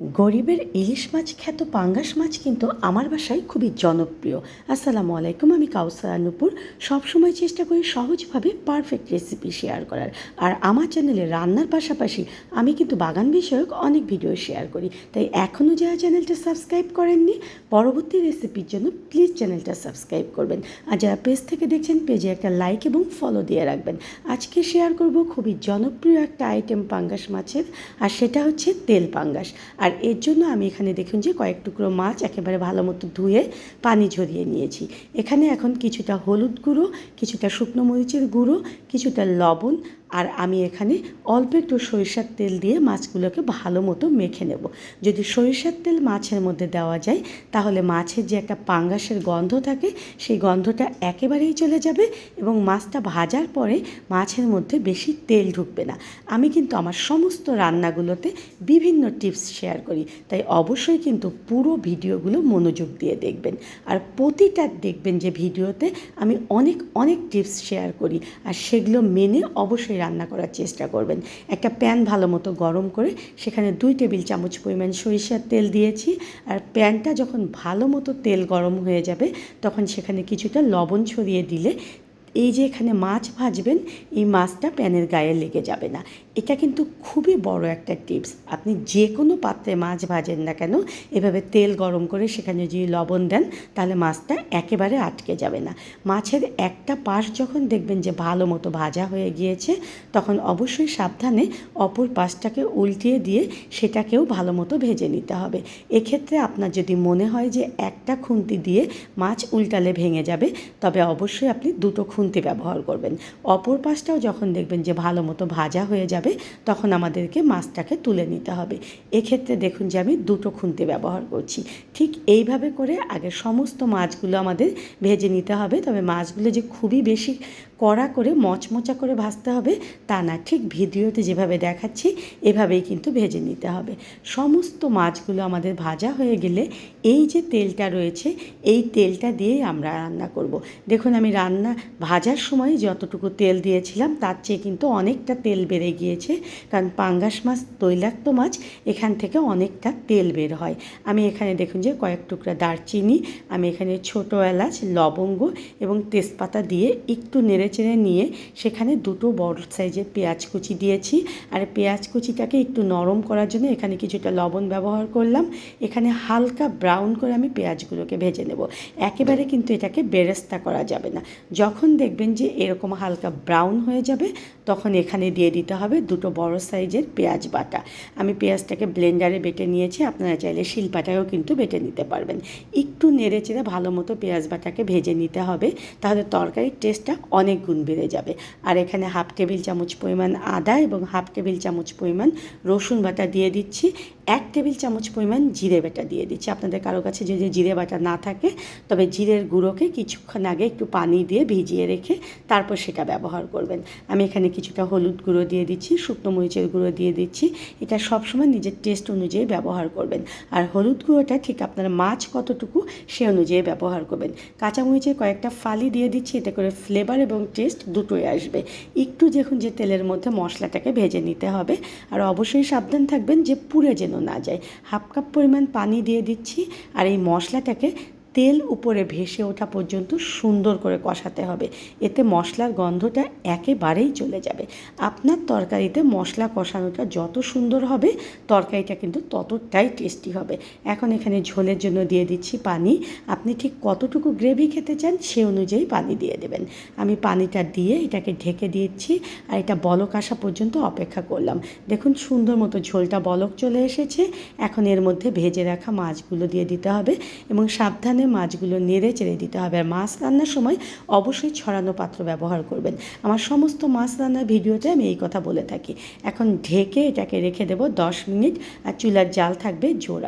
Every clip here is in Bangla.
গরিবের ইলিশ মাছ খ্যাত পাঙ্গাস মাছ কিন্তু আমার বাসায় খুবই জনপ্রিয়। আসসালামু আলাইকুম, আমি কাউসার নুপুর সবসময় চেষ্টা করি সহজভাবে পারফেক্ট রেসিপি শেয়ার করার। আর আমার চ্যানেলে রান্নার পাশাপাশি আমি কিন্তু বাগান বিষয়ক অনেক ভিডিও শেয়ার করি। তাই এখনও যারা চ্যানেলটা সাবস্ক্রাইব করেননি, পরবর্তী রেসিপির জন্য প্লিজ চ্যানেলটা সাবস্ক্রাইব করবেন। আর যারা পেজ থেকে দেখছেন পেজে একটা লাইক এবং ফলো দিয়ে রাখবেন। আজকে শেয়ার করব খুবই জনপ্রিয় একটা আইটেম পাঙ্গাস মাছের, আর সেটা হচ্ছে তেল পাঙ্গাস। আর এর জন্য আমি এখানে দেখুন যে কয়েক টুকরো মাছ একেবারে ভালো মতো ধুয়ে পানি ঝরিয়ে নিয়েছি। এখানে এখন কিছুটা হলুদ গুঁড়ো, কিছুটা শুকনো মরিচের গুঁড়ো, কিছুটা লবণ আর আমি এখানে অল্প একটু সরিষার তেল দিয়ে মাছগুলোকে ভালো মতো মেখে নেব। যদি সরিষার তেল মাছের মধ্যে দেওয়া যায়, তাহলে মাছের যে একটা পাঙ্গাসের গন্ধ থাকে, সেই গন্ধটা একেবারেই চলে যাবে এবং মাছটা ভাজার পরে মাছের মধ্যে বেশি তেল ঢুকবে না। আমি কিন্তু আমার সমস্ত রান্নাগুলোতে বিভিন্ন টিপস শেয়ার করি, তাই অবশ্যই কিন্তু পুরো ভিডিওগুলো মনোযোগ দিয়ে দেখবেন। আর প্রতিটা দেখবেন যে ভিডিওতে আমি অনেক অনেক টিপস শেয়ার করি, আর সেগুলো মেনে অবশ্যই রান্না করার চেষ্টা করবেন। একটা প্যান ভালো মতো গরম করে সেখানে দুই টেবিল চামচ পরিমাণ সরিষার তেল দিয়েছি আর প্যানটা যখন ভালো মতো তেল গরম হয়ে যাবে তখন সেখানে কিছুটা লবণ ছড়িয়ে দিলে এই যে এখানে মাছ ভাজবেন, এই মাছটা প্যানের গায়ে লেগে যাবে না। এটা কিন্তু খুবই বড় একটা টিপস। আপনি যে কোনো পাত্রে মাছ ভাজেন না কেন, এভাবে তেল গরম করে সেখানে যদি লবণ দেন, তাহলে মাছটা একেবারে আটকে যাবে না। মাছের একটা পাশ যখন দেখবেন যে ভালো মতো ভাজা হয়ে গিয়েছে, তখন অবশ্যই সাবধানে অপর পাশটাকে উল্টিয়ে দিয়ে সেটাকেও ভালো মতো ভেজে নিতে হবে। এক্ষেত্রে আপনার যদি মনে হয় যে একটা খুন্তি দিয়ে মাছ উল্টালে ভেঙে যাবে, তবে অবশ্যই আপনি দুটো খুন্তি ব্যবহার করবেন। অপর পাশটাও যখন দেখবেন যে ভালো মতো ভাজা হয়ে যাবে তখন আমাদেরকে মাছটাকে তুলে নিতে হবে। এক্ষেত্রে দেখুন যে আমি দুটো খুন্তি ব্যবহার করছি। ঠিক এইভাবে করে আগে সমস্ত মাছগুলো আমাদের ভেজে নিতে হবে। তবে মাছগুলো যে খুবই বেশি কড়া করে মচমচা করে ভাজতে হবে। তা না, ঠিক ভিডিওতে যেভাবে দেখাচ্ছি, এভাবেই কিন্তু ভেজে নিতে হবে। সমস্ত মাছগুলো আমাদের ভাজা হয়ে গেলে এই যে তেলটা রয়েছে, এই তেলটা দিয়েই আমরা রান্না করব। দেখুন, আমি রান্না ভাজার সময় যতটুকু তেল দিয়েছিলাম, তার চেয়ে কিন্তু অনেকটা তেল বেড়ে গিয়েছে। কারণ পাঙ্গাস মাছ, তৈলাক্ত মাছ, এখান থেকে অনেকটা তেল বের হয়। আমি এখানে দেখুন যে কয়েক টুকরা দারচিনি, আমি এখানে ছোটো এলাচ, লবঙ্গ এবং তেজপাতা দিয়ে একটু নেড়ে চেড়ে নিয়ে সেখানে দুটো বড় সাইজের পেঁয়াজ কুচি দিয়েছি। আর পেঁয়াজ কুচিটাকে একটু নরম করার জন্য এখানে কিছুটা লবণ ব্যবহার করলাম। এখানে হালকা ব্রাউন করে আমি পেঁয়াজগুলোকে ভেজে নেব। একেবারে কিন্তু এটাকে বেরেস্তা করা যাবে না। যখন দেখবেন যে এরকম হালকা ব্রাউন হয়ে যাবে, তখন এখানে দিয়ে দিতে হবে দুটো বড় সাইজের পেঁয়াজ বাটা। আমি পেঁয়াজটাকে ব্লেন্ডারে বেটে নিয়েছি, আপনারা চাইলে শিলপাটায়ও কিন্তু বেটে নিতে পারবেন। একটু নেড়ে চেড়ে ভালো মতো পেঁয়াজ বাটাকে ভেজে নিতে হবে, তাহলে তরকারির টেস্টটা অনেক গুণ বেড়ে যাবে। আর এখানে হাফ টেবিল চামচ পরিমাণ আদা এবং হাফ টেবিল চামচ পরিমাণ রসুন বাটা দিয়ে দিচ্ছি। এক টেবিল চামচ পরিমাণ জিরে বাটা দিয়ে দিচ্ছি। আপনাদের কারও কাছে যদি জিরে বাটা না থাকে, তবে জিরের গুঁড়োকে কিছুক্ষণ আগে একটু পানি দিয়ে ভিজিয়ে রেখে তারপর সেটা ব্যবহার করবেন। আমি এখানে কিছুটা হলুদ গুঁড়ো দিয়ে দিচ্ছি, শুকনো মরিচের গুঁড়ো দিয়ে দিচ্ছি। এটা সবসময় নিজের টেস্ট অনুযায়ী ব্যবহার করবেন। আর হলুদ গুঁড়োটা ঠিক আপনার মাছ কতটুকু সে অনুযায়ী ব্যবহার করবেন। কাঁচামরিচের কয়েকটা ফালি দিয়ে দিচ্ছি, এতে করে ফ্লেভার এবং টেস্ট দুটোই আসবে। একটু দেখুন যে তেলের মধ্যে মশলাটাকে ভেজে নিতে হবে। আর অবশ্যই সাবধান থাকবেন যে পুড়ে যেন না যায় হাফ কাপ পরিমাণ পানি দিয়ে দিচ্ছি আর এই মশলাটাকে তেল উপরে ভেসে ওঠা পর্যন্ত সুন্দর করে কষাতে হবে। এতে মশলার গন্ধটা একেবারেই চলে যাবে। আপনার তরকারিতে মশলা কষানোটা যত সুন্দর হবে, তরকারিটা কিন্তু ততটাই টেস্টি হবে। এখন এখানে ঝোলের জন্য দিয়ে দিচ্ছি পানি। আপনি ঠিক কতটুকু গ্রেভি খেতে চান সে অনুযায়ী পানি দিয়ে দেবেন। আমি পানিটা দিয়ে এটাকে ঢেকে দিয়েছি আর এটা বলক আসা পর্যন্ত অপেক্ষা করলাম। দেখুন সুন্দর মতো ঝোলটা বলক চলে এসেছে। এখন এর মধ্যে ভেজে রাখা মাছগুলো দিয়ে দিতে হবে এবং সাবধানে মাছগুলো নেড়ে চেড়ে দিতে হবে। আর মাছ রান্নার সময় অবশ্যই ছড়ানো পাত্র ব্যবহার করবেন। আমার সমস্ত মাছ রান্নার ভিডিওতে আমি এই কথা বলে থাকি। এখন ঢেকে এটাকে রেখে দেবো দশ মিনিট। আর চুলার জাল থাকবে জোর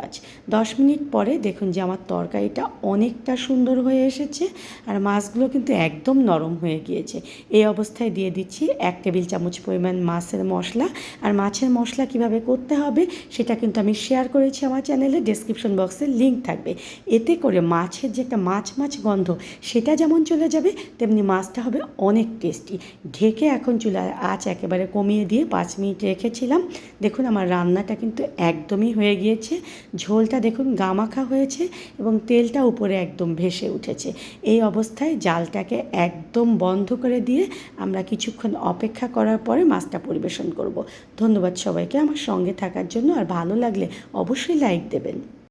দশ মিনিট পরে দেখুন যে আমার তরকারিটা অনেকটা সুন্দর হয়ে এসেছে। আর মাছগুলো কিন্তু একদম নরম হয়ে গিয়েছে। এই অবস্থায় দিয়ে দিচ্ছি এক টেবিল চামচ পরিমাণ মাছের মশলা। আর মাছের মশলা কীভাবে করতে হবে সেটা কিন্তু আমি শেয়ার করেছি আমার চ্যানেলে ডেসক্রিপশন বক্সে লিঙ্ক থাকবে। এতে করে মাছ মাছের যে একটা মাছ মাছ গন্ধ, সেটা যেমন চলে যাবে, তেমনি মাছটা হবে অনেক টেস্টি ঢেকে এখন চুলার আঁচ একেবারে কমিয়ে দিয়ে পাঁচ মিনিট রেখেছিলাম। দেখুন আমার রান্নাটা কিন্তু একদমই হয়ে গিয়েছে। ঝোলটা দেখুন গামাখা হয়েছে এবং তেলটা উপরে একদম ভেসে উঠেছে। এই অবস্থায় জালটাকে একদম বন্ধ করে দিয়ে আমরা কিছুক্ষণ অপেক্ষা করার পরে মাছটা পরিবেশন করব। ধন্যবাদ সবাইকে আমার সঙ্গে থাকার জন্য, আর ভালো লাগলে অবশ্যই লাইক দেবেন।